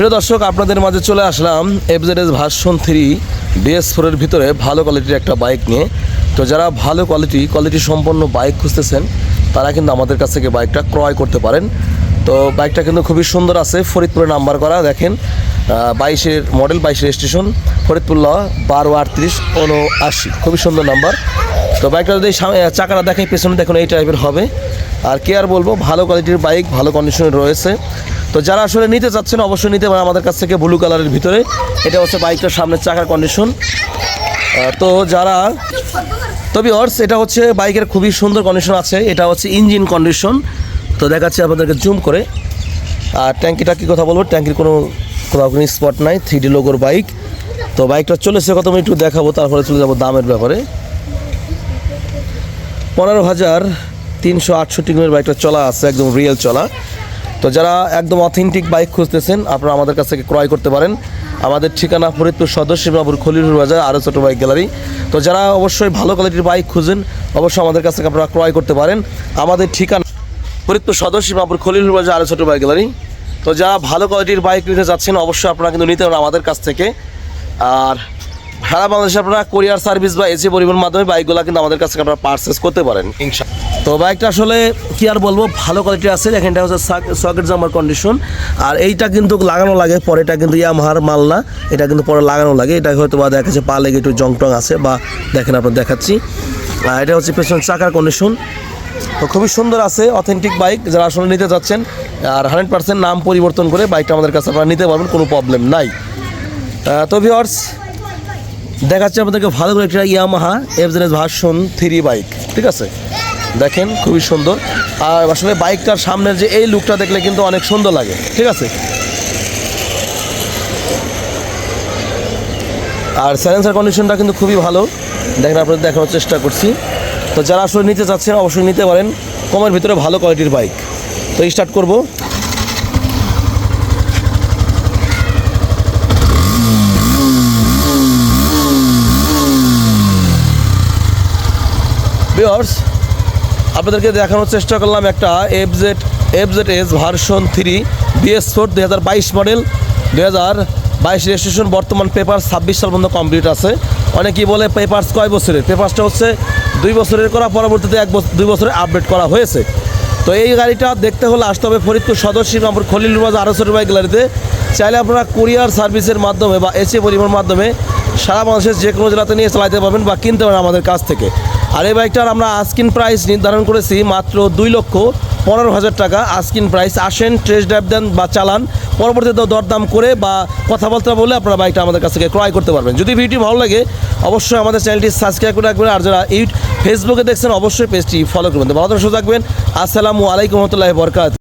প্রিয় দর্শক, আপনাদের মাঝে চলে আসলাম এফজেডএস ভার্সন থ্রি ডিএস ফোরের ভিতরে ভালো কোয়ালিটির একটা বাইক নিয়ে। তো যারা ভালো কোয়ালিটি কোয়ালিটি সম্পন্ন বাইক খুঁজতেছেন, তারা কিন্তু আমাদের কাছ থেকে বাইকটা ক্রয় করতে পারেন। তো বাইকটা কিন্তু খুবই সুন্দর আছে, ফরিদপুরে নাম্বার করা, দেখেন বাইশের মডেল বাইশ স্টেশন ফরিদপুর ল, বারো আটত্রিশ উনআশি খুবই সুন্দর নাম্বার তো বাইকটা যদি সামনে চাকাটা দেখাই পেছনে দেখুন, এই টাইপের হবে। আর কি আর বলব, ভালো কোয়ালিটির বাইক ভালো কন্ডিশনে রয়েছে। তো যারা আসলে নিতে চাচ্ছেন, অবশ্যই নিতে পারেন আমাদের কাছ থেকে ব্লু কালারের ভিতরে। এটা হচ্ছে বাইকটার সামনের চাকার কন্ডিশন তো যারা তবে অর্স এটা হচ্ছে বাইকের খুবই সুন্দর কন্ডিশন আছে। এটা হচ্ছে ইঞ্জিন কন্ডিশন তো দেখাচ্ছি আপনাদেরকে জুম করে। আর ট্যাঙ্কিটা কি কথা বলব? ট্যাঙ্কির কোনো কোনো স্পট নাই থ্রি ডি লোগোর বাইক তো বাইকটা চলেছে, কত আমি একটু দেখাবো, তারপরে চলে যাব দামের ব্যাপারে। পনেরো হাজার তিনশো আটষট্টি কিলোমিটার বাইকটা চলা আছে, একদম রিয়েল চলা। তো যারা একদম অথেন্টিক বাইক খুঁজতেছেন, আপনারা আমাদের কাছ থেকে ক্রয় করতে পারেন। আমাদের ঠিকানা ফরিদপুর সদর শিবনাপুর খলিলুর বাজার, আরও ছোটো বাইক গ্যালারি তো যারা অবশ্যই ভালো কোয়ালিটির বাইক খুঁজেন, অবশ্যই আমাদের কাছ থেকে আপনারা ক্রয় করতে পারেন। আমাদের ঠিকানা ফরিদপুর সদর শিবনাপুর খলিলুর বাজার, আরও ছোটো বাইক গ্যালারি তো যারা ভালো কোয়ালিটির বাইক নিতে যাচ্ছেন, অবশ্যই আপনারা কিন্তু নিতে পারেন আমাদের কাছ থেকে। আর সারা বাংলাদেশে আপনারা কোরিয়ার সার্ভিস বা এসি পরিবহন মাধ্যমে বাইকগুলো কিন্তু আমাদের কাছে আপনারা পারচেস করতে পারেন তো বাইকটা আসলে কি আর বলব, ভালো কোয়ালিটি আছে। দেখেন, এটা হচ্ছে সকেট জামার কন্ডিশন আর এইটা কিন্তু লাগানো লাগে পরে এটা কিন্তু ইয়ামাহার মাল না। এটা কিন্তু পরে লাগানো লাগে। এটা হয়তো বা দেখা যাচ্ছে পা লেগে একটু জং টং আছে বা দেখেন আপনার দেখাচ্ছি। আর এটা হচ্ছে পেছন চাকার কন্ডিশন তো খুবই সুন্দর আছে অথেন্টিক বাইক যারা আসলে নিতে যাচ্ছেন আর হান্ড্রেড পার্সেন্ট নাম পরিবর্তন করে বাইকটা আমাদের কাছে আপনারা নিতে পারবেন, কোনো প্রবলেম নাই। তো ভিওর্স দেখাচ্ছে আপনাদেরকে ভালো করে একটা Yamaha FZS version three bike ঠিক আছে? দেখেন, খুবই সুন্দর। আর আসলে বাইকটার সামনের যে এই লুকটা দেখলে কিন্তু অনেক সুন্দর লাগে, ঠিক আছে? আর সাইলেন্সার কন্ডিশনটা কিন্তু খুবই ভালো। দেখেন, আপনাদের দেখানোর চেষ্টা করছি। তো যারা আসলে নিতে চাচ্ছেন, অবশ্যই নিতে পারেন। কমের ভিতরে ভালো কোয়ালিটির বাইক তো স্টার্ট করব। বিয়ার্স আপনাদেরকে দেখানোর চেষ্টা করলাম একটা FZ FZ S version three BS four দুই হাজার বাইশ মডেল দু হাজার বাইশ রেজিস্ট্রেশন বর্তমান পেপার ছাব্বিশ সাল পর্যন্ত কমপ্লিট আছে। অনেকেই বলে পেপার্স কয় বছরের? পেপার্সটা হচ্ছে দুই বছরের করা, পরবর্তীতে এক বছর দুই বছরে আপডেট করা হয়েছে। তো এই গাড়িটা দেখতে হলে আসতে হবে ফরিদপুর সদস্য নম্বর খলিল আরও ছোটো বাইক গ্যালারিতে চাইলে আপনারা কুরিয়ার সার্ভিসের মাধ্যমে বা এসি পরিবহনের মাধ্যমে সারা বাংলাদেশের যে কোনো জেলাতে নিয়ে চালাতে পারবেন বা কিনতে পারেন আমাদের কাছ থেকে। আর এই বাইকটার আমরা আস্কিন প্রাইস নির্ধারণ করেছি মাত্র দুই লক্ষ পনেরো হাজার টাকা। আস্কিন প্রাইস আসেন টেস্ট ড্রাইভ দেন বা চালান। পরবর্তীতে দরদাম করে বা কথাবার্তা বলে আপনারা বাইকটা আমাদের কাছ থেকে ক্রয় করতে পারবেন। যদি ভিডিওটি ভালো লাগে অবশ্যই আমাদের চ্যানেলটি সাবস্ক্রাইব করে রাখবেন। আর যারা ইউ ফেসবুকে দেখছেন অবশ্যই পেজটি ফলো করবেন। ভালো থাকবেন, আসসালামু আলাইকুম রহমতুল্লাহ বরকাত